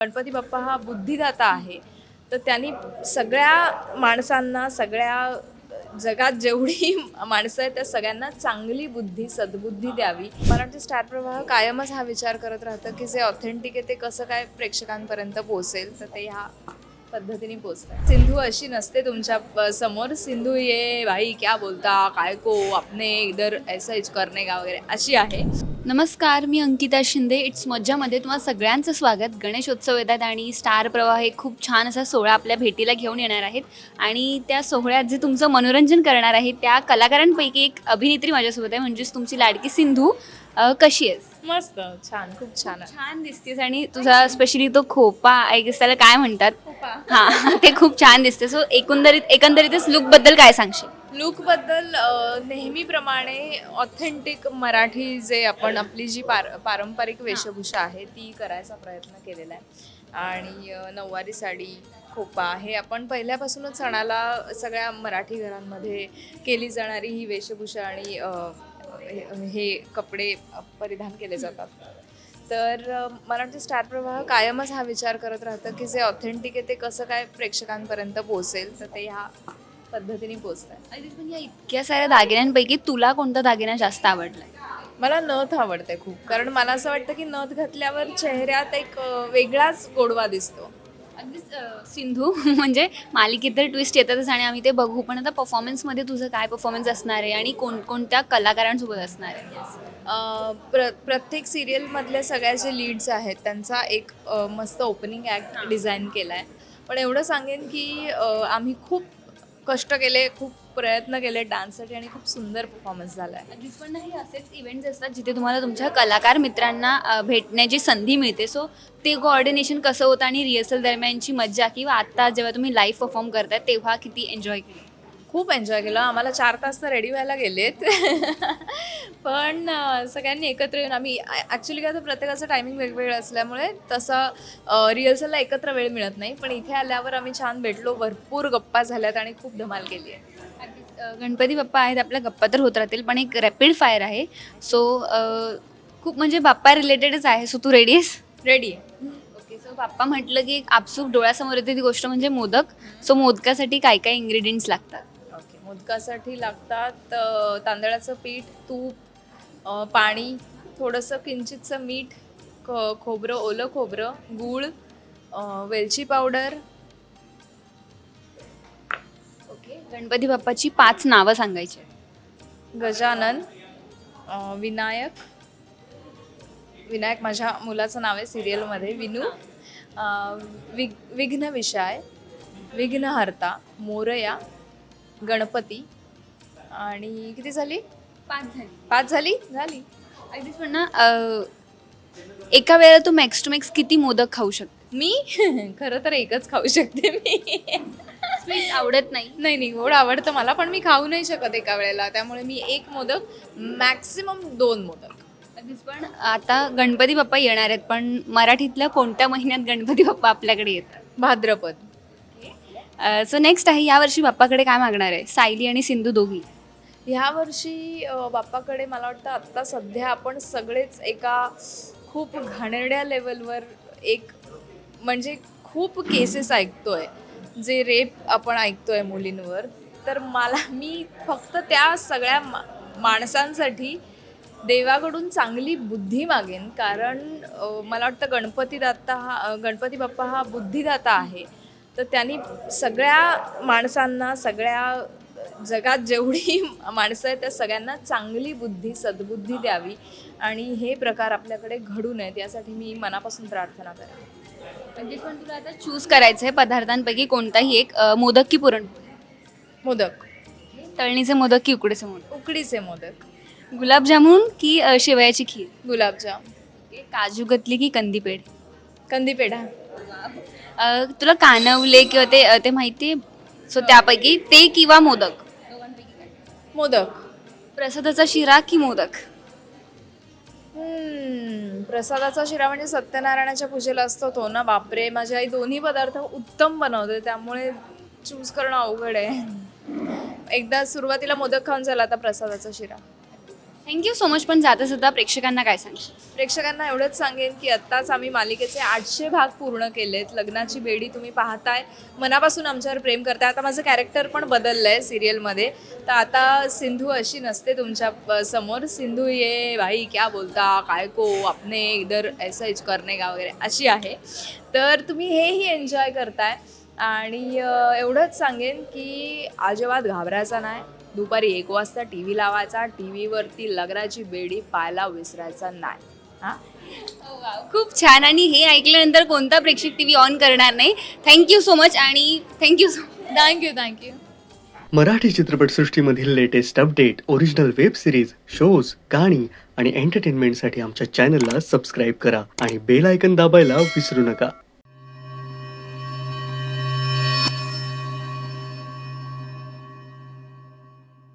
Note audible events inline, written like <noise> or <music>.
गणपती बाप्पा हा बुद्धिदाता आहे. तर त्यांनी सगळ्या माणसांना सगळ्या जगात जेवढी माणसं आहेत त्या सगळ्यांना चांगली बुद्धी सद्बुद्धी द्यावी. मला वाटतं स्टार प्रवाह कायमच हा विचार करत राहतं की जे ऑथेंटिक आहे ते कसं काय प्रेक्षकांपर्यंत पोहोचेल. तर ते ह्या पद्धतीने पोचतात सिंधू अशी नसते तुमच्या प- समोर? सिंधू ये भाई क्या बोलता? काय को? आपने इधर ऐसा इच करणे का वगैरे. अशी आहे. नमस्कार मी अंकिता शिंदे. इट्स मज्जामध्ये तुम्हाला सगळ्यांचं स्वागत. गणेशोत्सव येतात आणि स्टार प्रवाह हे खूप छान असा सोहळा आपल्या भेटीला घेऊन येणार आहेत. आणि त्या सोहळ्यात जे तुमचं मनोरंजन करणार आहे त्या कलाकारांपैकी एक अभिनेत्री माझ्यासोबत आहे म्हणजेच तुमची लाडकी सिंधू. अ, कशी आहेस? मस्त छान खूप छान. आहे छान दिसतेस आणि तुझा स्पेशली तो खोपा आय गेस त्याला काय म्हणतात? हां ते खूप छान दिसते. सो एकंदरीत एकंदरीतच लुकबद्दल काय सांगशील? लुकबद्दल अ, नेहमीप्रमाणे ऑथेंटिक मराठी जे आपण आपली जी पार पारंपरिक वेशभूषा आहे ती करायचा प्रयत्न केलेला आहे. आणि अ, नऊवारी साडी खोपा हे आपण पहिल्यापासूनच सणाला सगळ्या मराठी घरांमध्ये केली जाणारी ही वेशभूषा आणि अ, हे- कपडे परिधान केले जातात. तर मला वाटतं स्टार प्रवाह कायमच हा विचार करत राहतं की जे ऑथेंटिक आहे ते कसं काय प्रेक्षकांपर्यंत पोहोचेल तर ते ह्या पद्धतीने पोचत आहे या इतक्या साऱ्या दागिन्यांपैकी तुला कोणता दागिना जास्त आवडलाय? मला नथ आवडते खूप कारण मला असं वाटतं की नथ घातल्यावर चेहऱ्यात एक वेगळाच गोडवा दिसतो. अगदीच अ, सिंधू <laughs> म्हणजे मालिकेत तर ट्विस्ट येतातच आणि आम्ही ते बघू. पण आता परफॉर्मन्समध्ये तुझं काय परफॉर्मन्स असणार आहे आणि कोणकोणत्या कलाकारांसोबत असणार आहे? अ, प्र प्रत्येक सिरियलमधले सगळ्या जे लीड्स आहेत त्यांचा एक अ, मस्त ओपनिंग ॲक्ट डिझाईन केला आहे पण एवढं सांगेन की अ, आम्ही खूप कष्ट केले खूप प्रयत्न केले डान्ससाठी आणि खूप सुंदर परफॉर्मन्स झाला आहे अजून पण नाही असेच इव्हेंट्स असतात जिथे तुम्हाला तुमच्या कलाकार मित्रांना अ, भेटण्याची संधी मिळते. सो ते कोऑर्डिनेशन कसं होतं आणि रिहर्सल दरम्यानची मज्जा किंवा आत्ता जेव्हा तुम्ही लाईव्ह परफॉर्म करताय तेव्हा किती एन्जॉय केलं? खूप एन्जॉय केलं. आम्हाला चार तास तर रेडी व्हायला गेलेत. <laughs> पण सगळ्यांनी एकत्र येऊन आम्ही ॲक्च्युली काय तर प्रत्येकाचं टायमिंग वेगवेगळं असल्यामुळे तसं रिहर्सलला एकत्र वेळ मिळत नाही. पण इथे आल्यावर आम्ही छान भेटलो. भरपूर गप्पा झाल्यात आणि खूप धमाल केली आहे. गणपती बाप्पा आहेत. आपल्या गप्पा तर होत राहतील पण एक रॅपिड फायर आहे. सो खूप म्हणजे बाप्पा रिलेटेडच आहे. सो तू रेडी आहेस? रेडी आहे. ओके सो बाप्पा म्हटलं की एक आपसूक डोळ्यासमोर येते ती गोष्ट म्हणजे मोदक. सो मोदकासाठी काय काय इन्ग्रेडियंट्स लागतात? मोदकासाठी लागतात तांदळाचं पीठ तूप पाणी थोडंसं किंचितचं मीठ ख खोबरं ओलं खोबरं गूळ वेलची पावडर ओके गणपती बाप्पाची पाच नावं सांगायची. गजानन विनायक विनायक माझ्या मुलाचं नाव आहे सिरियलमध्ये विनू विघ्न विषय विघ्नहर्ता मोरया गणपती. आणि किती झाली? पाच झाली. पाच झाली? झाली. अगदीच पण ना अ, एका वेळेला तू मॅक्स टू मॅक्स किती मोदक खाऊ शकते? मी? <laughs> खरं तर एकच खाऊ शकते मी. स्वीट आवडत नाही. नाही नाही गोड आवडतं मला पण मी खाऊ नाही शकत एका वेळेला. त्यामुळे मी एक मोदक मॅक्सिमम दोन मोदक. अगदीच पण आता गणपती बाप्पा येणार आहेत पण मराठीतल्या कोणत्या महिन्यात गणपती बाप्पा आपल्याकडे येतात? भाद्रपद. सो नेक्स्ट आहे यावर्षी बाप्पाकडे काय मागणार आहे? सायली आणि सिंधू दोघी. ह्या वर्षी अ, बाप्पाकडे मला वाटतं आत्ता सध्या आपण सगळेच एका खूप घाणेरड्या लेवलवर एक म्हणजे खूप केसेस ऐकतोय जे रेप आपण ऐकतोय मुलींवर. तर मला मी फक्त त्या सगळ्या मा माणसांसाठी देवाकडून चांगली बुद्धी मागेन. कारण अ, मला वाटतं गणपती दाता हा अ, गणपती बाप्पा हा बुद्धिदाता आहे. तर त्यांनी सगळ्या माणसांना सगळ्या जगात जेवढी <laughs> माणसं आहेत त्या सगळ्यांना चांगली बुद्धी सद्बुद्धी द्यावी आणि हे प्रकार आपल्याकडे घडू नयेत यासाठी मी मनापासून प्रार्थना करेन. अगदीच पण तुला आता चूज करायचं आहे पदार्थांपैकी कोणताही एक अ, मोदक की पुरणपोळी. मोदक. तळणीचे मोदक की उकडीचे मोदक? उकडीचे मोदक. गुलाबजामुन की अ, शेवयाची खीर? गुलाबजाम. काजू कतली की कंदी पेढ कंदी पेढा अ, तुला कानवले किंवा ते अ, ते माहिती सो त्यापैकी ते किंवा मोदक? मोदक. प्रसादाचा शिरा की मोदक? हम्म, प्रसादाचा शिरा म्हणजे सत्यनारायणाच्या पूजेला असतो तो ना बापरे. माझी आई दोन्ही पदार्थ उत्तम बनवते त्यामुळे चूज करणं अवघड आहे. एकदा सुरुवातीला मोदक खाऊन झाला आता प्रसादाचा शिरा. थँक्यू सो मच पण जाता जाता प्रेक्षकांना काय सांगशील? प्रेक्षकांना एवढंच सांगेन की आत्ताच आम्ही मालिकेचे आठशे भाग पूर्ण केलेत. लग्नाची बेडी तुम्ही पाहताय. मनापासून आमच्यावर प्रेम करताय. आता माझं कॅरेक्टर पण बदललं आहे सिरियलमध्ये तर आता सिंधू अशी नसते तुमच्यासमोर. सिंधू ये भाई क्या बोलता? काय को? आपने इधर ऐसा इच करणे का वगैरे. अशी आहे. तर तुम्ही हेही एन्जॉय करताय. आणि एवढंच सांगेन की अजिबात घाबरायचा नाही. दुपारी एक वाजता टी व्ही लावायचा टी व्हीवरती लग्नाची बेडी पाहायला विसरायचा नाही. हां? खूप छान. आणि हे ऐकल्यानंतर कोणता प्रेक्षक टी व्ही ऑन करणार नाही? थँक्यू सो मच आणि thank you so thank you thank you Marathi चित्रपटसृष्टीमधील latest update original web series shows गाणी आणि एंटरटेनमेंटसाठी आमच्या चॅनलला सबस्क्राईब करा आणि बेल आयकन दाबायला विसरू नका.